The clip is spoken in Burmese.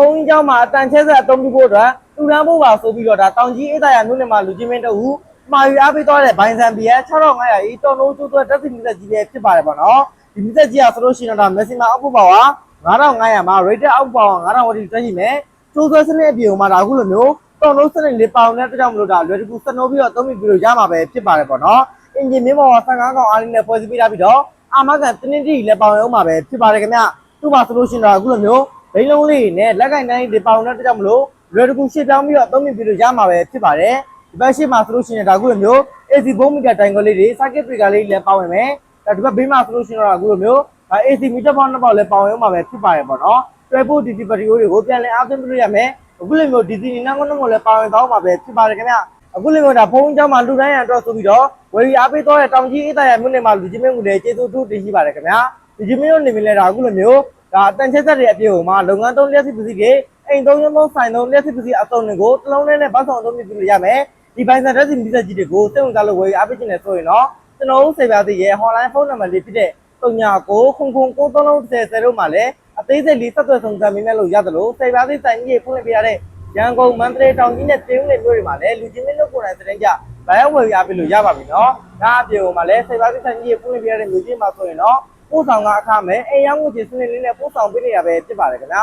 ုန်းကြီးเจ้าမှာအတန်ချဲဆက်အသုံးပြုဖို့အတွက်တူရန်ဖို့ပါဆိုပြီးတော့ဒါတောင်ကြီးအေးသားရမြို့နယ်မှာလူချင်းမင်းတို့မှာယူအားပေးသွားတဲ့ဘိုင်းဆန်ဘီရဲ့6500အေးတော်လုံးကျိုးသွက်တက်စီမီသက်ကြီးပဲဖြစ်ပါတယ်ပေါ့နော်ဒီမီသက်ကြီးကဆိုလို့ရှိရင်တော့မက်ဆီမာအောက်ဖို့ပါဝါ9500မှာ rated အောက်ပါဝါ9000ဝတီတက်ရှိမယ်ကျိုးသွက်စနစ်အပြင်မှာဒါအခုလိုမျိုးတော်လုံးစနစ်လေးပေါင်တဲ့အတွက်ကြောင့်မလို့ဒါလွယ်တကူစနိုးပြီးတော့သုံးပြီးပြီးလို့ရမှာပဲဖြစ်ပါတယ်ပေါ့နော်အင်ဂျင်မြင့်ပေါ်15ကောင်အားလေးနဲ့ဖွဲ့စည်းပေးထားပြီးတော့အာမကန်တင်းတင်းတီလည်းပေါင်ရုံမှာပဲဖြစ်ပါတယ်ခင်ဗျသူ့မှာဆိုလို့ရှိရင်တော့အခုလိုမျိုး ဘိန်းလုံးလေးနဲ့လက်ကင်တိုင်းဒီပါလုံးတဲ့ကြောင့်မလို့လွယ်တကူရှစ်ပြောင်းပြီးတော့သုံးမြင်ပြီးလို့ရမှာပဲဖြစ်ပါတယ်ဒီဘက်ရှစ်မှာဆိုလို့ရှိရင်ဒါကူလိုမျိုး AC ဘုံမီတာတိုင်ကလေးတွေ circuit breaker လေးလည်းပါဝင်မယ်ဒါဒီဘက်ဘေးမှာဆိုလို့ရှိရင်တော့ကူလိုမျိုး AC မီတာပေါင်းနှစ်ပေါက်လည်းပါဝင်မှာပဲဖြစ်ပါတယ်ပေါ့နော်တွဲဖို့ DC ဘက်တရီတွေကိုပြန်လည်အားသွင်းပြီးလို့ရမယ်အခုလိုမျိုး DC နားကုန်းတော့လည်းပါဝင်ကောင်းမှာပဲဖြစ်ပါတယ်ခင်ဗျအခုလိုမျိုးဒါဖုန်းကြောင်းမှာလူတိုင်းရန်အတွက်ဆိုပြီးတော့ဝယ်ရီအားပေးတော့တဲ့တောင်ကြီးအေးတရမြို့နယ်မှာလူကြီးမင်းကလည်းကျေးဇူးတူတင်ရှိပါတယ်ခင်ဗျာလူကြီးမင်းတို့နေပြီလဲဒါအခုလိုမျိုး ဒါအတန်ချက်ဆက်တွေအပြည့်ဟိုမှာလုပ်ငန်းသုံးလျှက်စစ်ပစ္စည်းတွေအိမ်သုံးရုံးသုံးဆိုင်သုံးလျှက်စစ်ပစ္စည်းအစုံတွေကိုတစ်လုံးနဲ့ပတ်ဆောင်အသုံးပြုလို့ရမယ်ဒီဘိုင်ဆန်ဒက်စီမီဆက်ကြီးတွေကိုစိတ်ဝင်စားလို့ဝယ်အားပေးခြင်းနဲ့ဆိုရင်တော့ကျွန်တော်တို့စေပါသေးရဲ့ hotline ဖုန်းနံပါတ်လေးဖြစ်တဲ့39ခုခုခု93လုံး30တို့မှာလည်းအသေးစိတ်လေးဆက်သွယ်ဆောင်စံမိမဲ့လို့ရတယ်လို့စေပါသေးဆိုင်ကြီးဖွင့်ပြရတဲ့ရန်ကုန်မန္တလေးတောင်ကြီးနဲ့တင်းဦးနယ်မြို့တွေမှာလည်းလူချင်းမင်းတို့ကိုယ်တိုင်စတဲ့ကြဘာရောက်ဝယ်အားပေးလို့ရပါပြီနော်ဒါအပြင်ဟိုမှာလည်းစေပါသေးဆိုင်ကြီးဖွင့်ပြရတဲ့မြို့ကြီးမှာဆိုရင်တော့ ပို့ဆောင်ကအခမဲ့အိမ်ရောက်မှုချင်းစနစ်လေးနဲ့ပို့ဆောင်ပေးနေရပဲဖြစ်ပါတယ်ခင်ဗျာ